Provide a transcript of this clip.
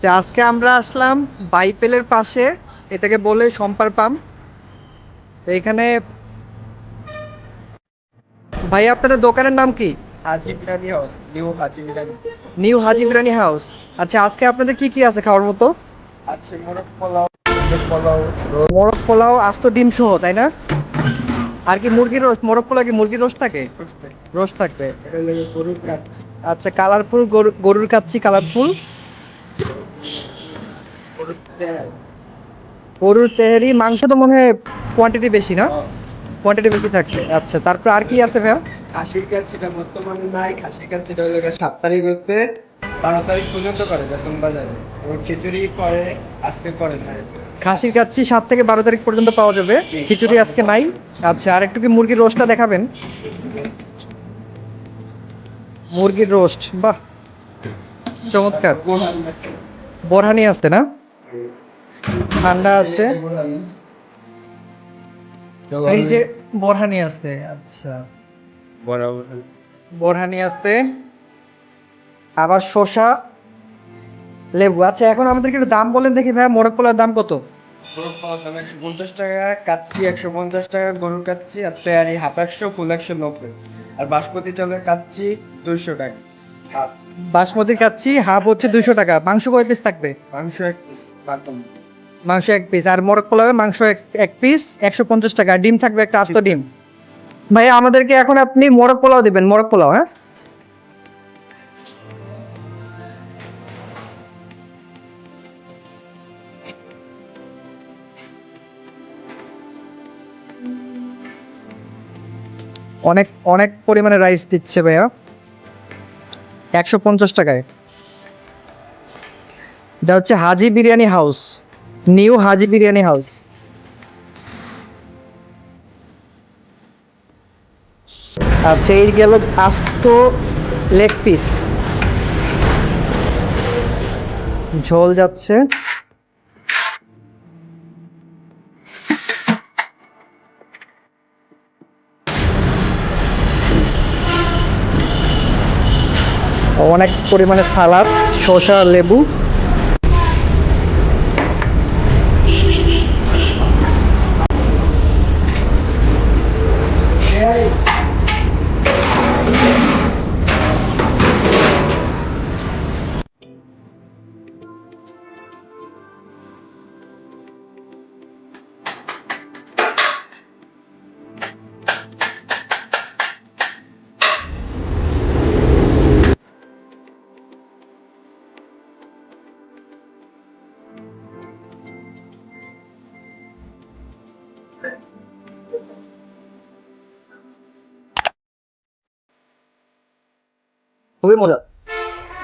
যে আজকে আমরা আসলাম বাইপেলের পাশে এটাকে বলে সম্পার পাম্প। তো এখানে ভাই আপনাদের দোকানের নাম কি? Haji biryani house new Haji biryani. New Haji biryani house. আচ্ছা আজকে আপনাদের কি কি আছে খাওয়ার মতো? আছে মোরগ পোলাও মোরগ পোলাও মোরগ পোলাও আস্ত ডিম সহ তাই না? আর কি মুরগির রোস্ট মোরগ পোলাও কি মুরগির রোস্ট থাকে? রোস্ট থাকবে। আচ্ছা কালারফুল গরুর কাচ্ছি কালারফুল। গরুর তেহারি মাংস তো মনে হয় কোয়ান্টিটি বেশি না? কোয়ান্টিটি বেশি থাকবে আচ্ছা তারপর আর কি আছে ভাইয়া? খাসির কাজ সেটা বর্তমানে নাই। খাসির কাজ সেটা হলো সাত তারিখ হতে বারো তারিখ পর্যন্ত করে বেতন বাজারে। এবং খিচুড়ি করে আজকে করে না। খাসির কাচ্ছি সাত থেকে বারো তারিখ পর্যন্ত পাওয়া যাবে। খিচুড়ি আজকে নাই। আচ্ছা আর একটু কি মুরগির রোস্টটা দেখাবেন? মুরগির রোস্ট বাহ। চমৎকার। বোরহানি আছে না? ঠান্ডা আছে। এই যে বোরহানি আছে আচ্ছা। বোরহানি আছে। আবার শসা লেবু। আচ্ছা এখন আমাদেরকে একটু দাম বলেন দেখি ভাই মোরগ পোলার দাম কত? দাম একশো পঞ্চাশ টাকা কাচ্ছি একশো পঞ্চাশ টাকা গরুর কাচ্ছি আর তেয়ারি হাফ একশো ফুল একশো নব্বই। আর বাসমতি চালের কাচ্ছি দুইশো টাকা বাসমতি খাচ্ছি হাফ হচ্ছে দুইশো টাকা। মাংস কয় পিস থাকবে? মাংস এক পিস মাংস এক পিস আর মোরগ পোলাবে মাংস এক পিস একশো পঞ্চাশ টাকা। ডিম থাকবে একটা আস্ত ডিম। ভাই আমাদেরকে এখন আপনি মোরগ পোলাও দিবেন, মোরগ পোলাও হ্যাঁ? অনেক অনেক পরিমাণে রাইস দিচ্ছে ভাইয়া। একশো পঞ্চাশ টাকায়। এটা হচ্ছে Haji biryani house new Haji biryani house. আচ্ছা এই গেল আস্ত লেগ পিস। ঝোল যাচ্ছে। অনেক পরিমাণে সালাদ, শসা, লেবু। খুবই মজা